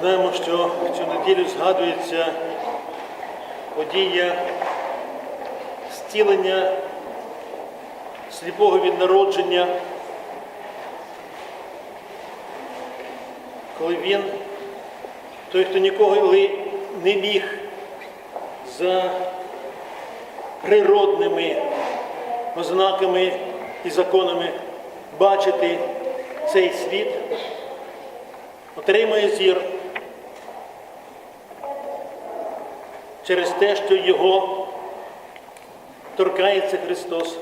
знаємо, що цю неділю згадується подія зцілення сліпого від народження, коли він, той, хто ніколи не міг за природними ознаками і законами бачити цей світ, отримує зір через те, що його торкається Христос.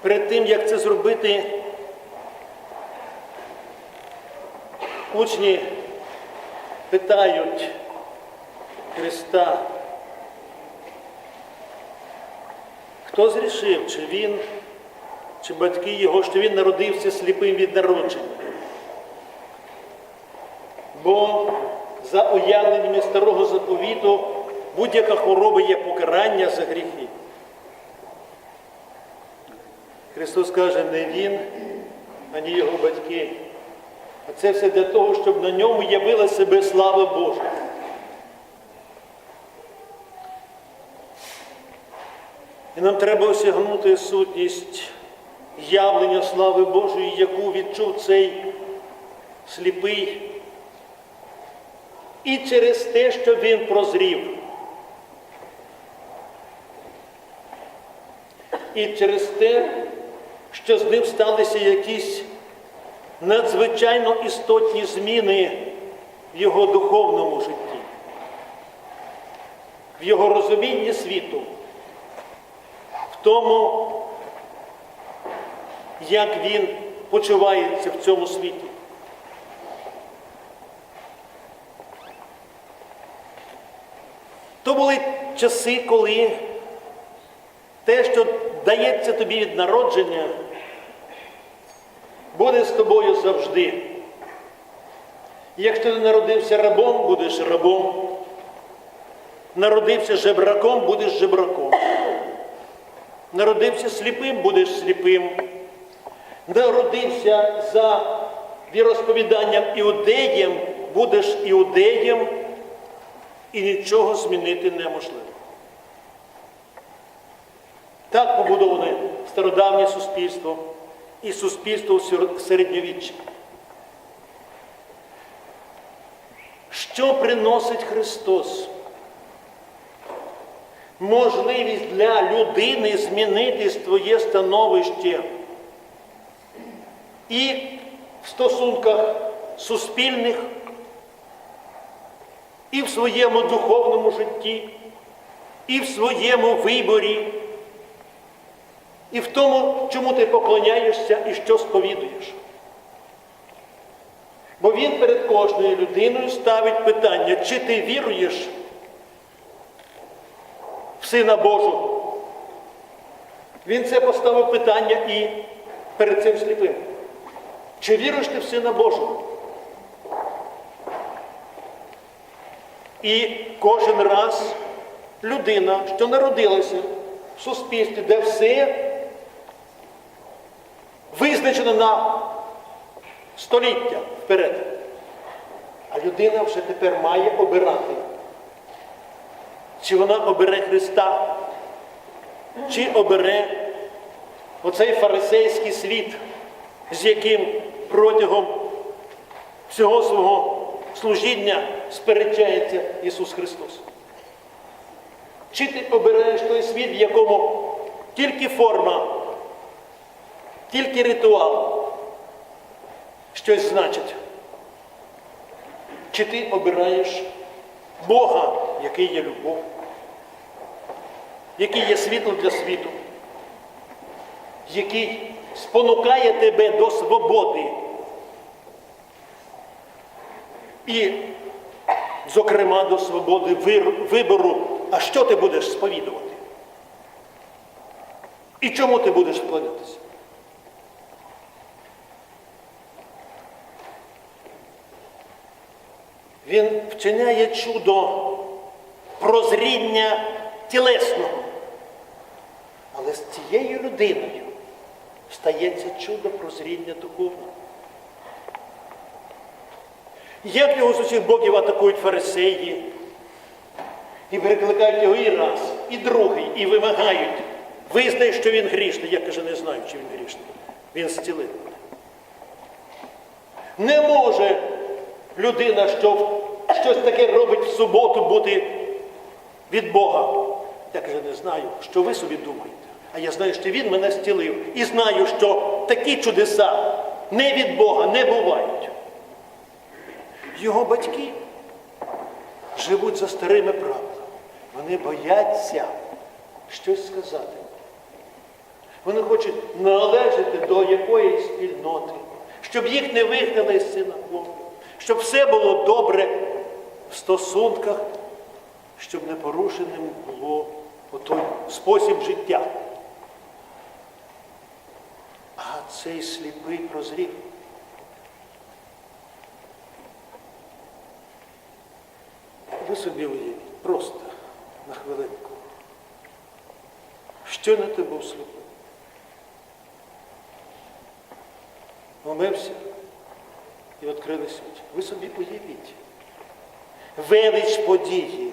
Перед тим, як це зробити, учні питають Христа, хто зрішив, чи він, чи батьки його, що він народився сліпим від народження. Бо за уявленнями старого заповіту будь-яка хвороба є покарання за гріхи. Христос каже, не Він, ані його батьки. А це все для того, щоб на ньому явила себе слава Божа. І нам треба осягнути сутність явлення слави Божої, яку відчув цей сліпий. І через те, що він прозрів. І через те, що з ним сталися якісь надзвичайно істотні зміни в його духовному житті, в його розумінні світу, в тому, як він почувається в цьому світі. То були часи, коли те, що дається тобі від народження, буде з тобою завжди. Якщо ти народився рабом, будеш рабом. Народився жебраком, будеш жебраком. Народився сліпим, будеш сліпим. Народився за віросповіданням іудеєм, будеш іудеєм, і нічого змінити неможливо. Так побудоване стародавнє суспільство і суспільство у середньовіччі. Що приносить Христос? Можливість для людини змінити своє становище і в стосунках суспільних, і в своєму духовному житті, і в своєму виборі, і в тому, чому ти поклоняєшся і що сповідуєш. Бо він перед кожною людиною ставить питання, чи ти віруєш в Сина Божого. Він це поставив питання і перед цим сліпим. Чи віруєш ти в Сина Божого? І кожен раз людина, що народилася в суспільстві, де все визначено на століття вперед. А людина вже тепер має обирати. Чи вона обере Христа, чи обере оцей фарисейський світ, з яким протягом всього свого служіння сперечається Ісус Христос. Чи ти обираєш той світ, в якому тільки форма, тільки ритуал щось значить? Чи ти обираєш Бога, який є любов, який є світло для світу, який спонукає тебе до свободи? І, зокрема, до свободи вибору, а що ти будеш сповідувати? І чому ти будеш вкладатися? Він вчиняє чудо прозріння тілесного. Але з цією людиною стається чудо прозріння духовне. Як його з усіх боків атакують фарисеї, і перекликають його і раз, і другий, і вимагають. Визнай, що він грішний. Я каже, не знаю, чи він грішний. Він зцілив. Не може людина, що щось таке робить в суботу, бути від Бога. Я каже, не знаю, що ви собі думаєте. А я знаю, що він мене зцілив. І знаю, що такі чудеса не від Бога не бувають. Його батьки живуть за старими правилами. Вони бояться щось сказати. Вони хочуть належати до якоїсь спільноти, щоб їх не вигнали з синагоги, щоб все було добре в стосунках, щоб не порушеним було той спосіб життя. А цей сліпий прозрів. Ви собі уявіть, просто на хвилинку. Що на тебе був сліпий? Умився і відкрилися очі. Ви собі уявіть. Велич події.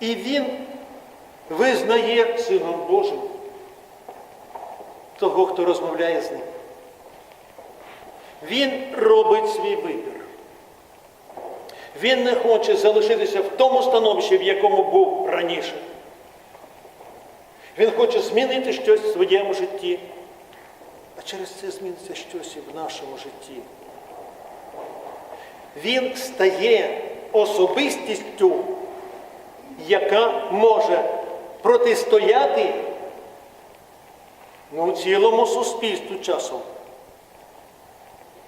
І він визнає Сином Божим того, хто розмовляє з ним. Він робить свій вибір. Він не хоче залишитися в тому становищі, в якому був раніше. Він хоче змінити щось в своєму житті, а через це зміниться щось і в нашому житті. Він стає особистістю, яка може протистояти ну, цілому суспільству часом.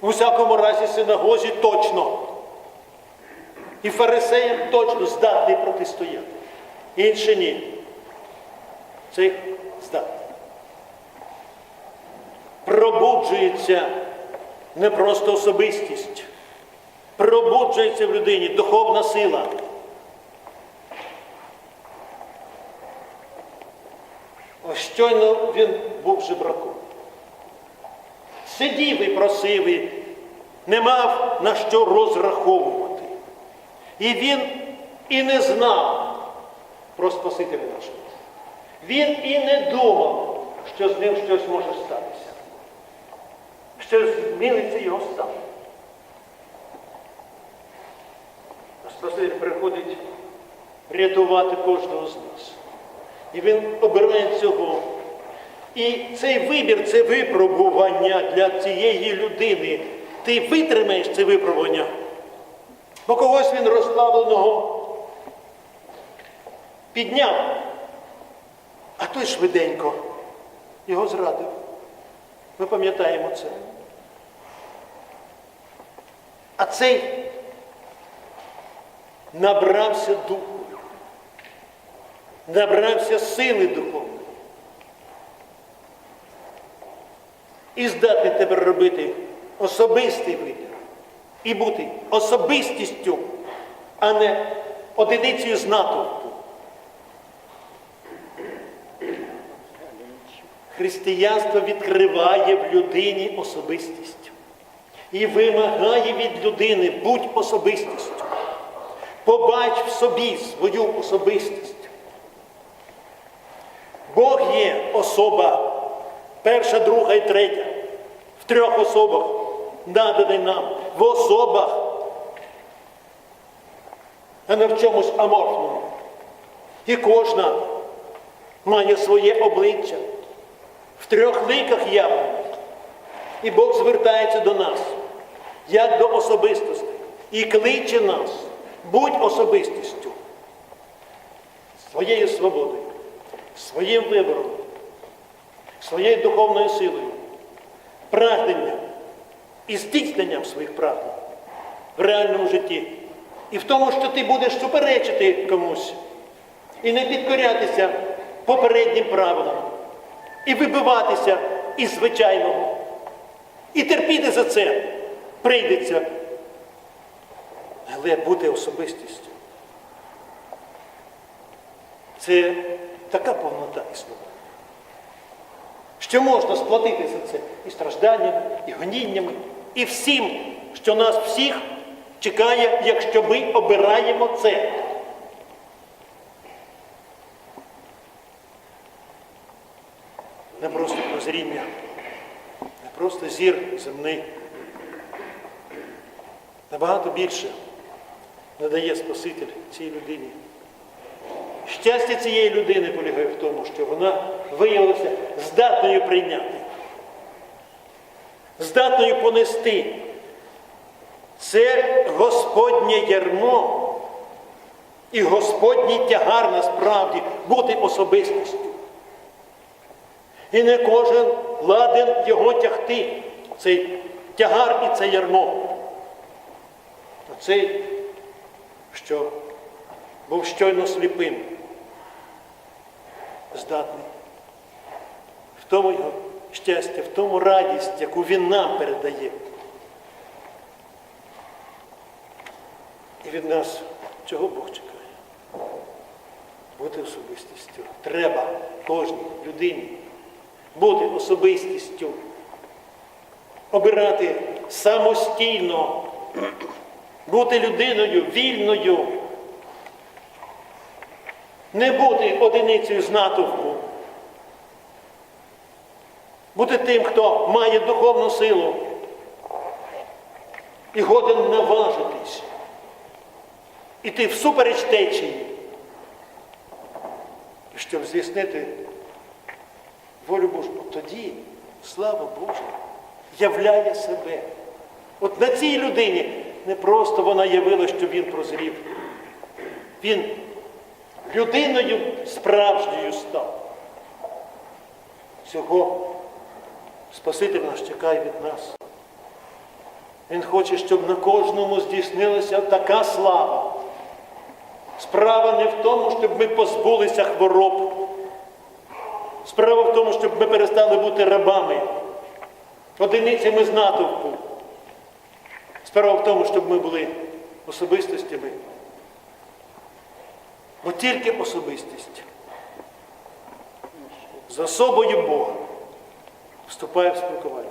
У всякому разі синагозі точно. І фарисеям точно здатний протистояти. Інші ні. Цих здатний. Пробуджується не просто особистість. Пробуджується в людині духовна сила. Ось щойно він був жебраком. Сидів і просив, і не мав на що розраховувати. І він і не знав про Спасителя нашого. Він і не думав, що з ним щось може статися, що зміниться його стан. Спаситель приходить рятувати кожного з нас. І він обирає цього. І цей вибір це випробування для цієї людини. Ти витримаєш це випробування. Бо когось він розслабленого підняв, а той швиденько його зрадив. Ми пам'ятаємо це. А цей набрався духу, набрався сили духовної. І здатний тепер робити особистий вибір. І бути особистістю, а не одиницею з натовпу. Християнство відкриває в людині особистість і вимагає від людини будь особистістю. Побач в собі свою особистість. Бог є особа, перша, друга і третя, трьох особах, наданий нам, в особах, а не в чомусь аморфному. І кожна має своє обличчя в трьох ликах явлено. І Бог звертається до нас, як до особистості, і кличе нас, будь особистістю, своєю свободою, своїм вибором, своєю духовною силою, прагненням і здійсненням своїх прагнень в реальному житті. І в тому, що ти будеш суперечити комусь і не підкорятися попереднім правилам, і вибиватися із звичайного. І терпіти за це прийдеться. Але бути особистістю. Це така повнота існування. Що можна сплатити за це і стражданнями, і гоніннями, і всім, що нас всіх чекає, якщо ми обираємо це. Не просто прозріння, не просто зір земний. Набагато більше надає Спаситель цій людині. Щастя цієї людини полягає в тому, що вона виявилася здатною прийняти, здатною понести. Це Господнє ярмо і Господній тягар насправді бути особистістю. І не кожен ладен його тягти, цей тягар і це ярмо. Оцей, що був щойно сліпим, здатний. В тому його щастя, в тому радість, яку він нам передає. І від нас чого Бог чекає? Бути особистістю. Треба кожній людині бути особистістю. Обирати самостійно, бути людиною вільною, не бути одиницею з натовпу, бути тим, хто має духовну силу і годен наважитись, іти всупереч течії, щоб здійснити волю Божу. Тоді слава Божа являє себе. От на цій людині не просто вона явила, що він прозрів. Він людиною справжньою став. Цього Спаситель нас чекає від нас. Він хоче, щоб на кожному здійснилася така слава. Справа не в тому, щоб ми позбулися хвороб. Справа в тому, щоб ми перестали бути рабами, одиницями з натовпу. Справа в тому, щоб ми були особистостями. Бо тільки особистість. З особою Бога вступає в спілкування.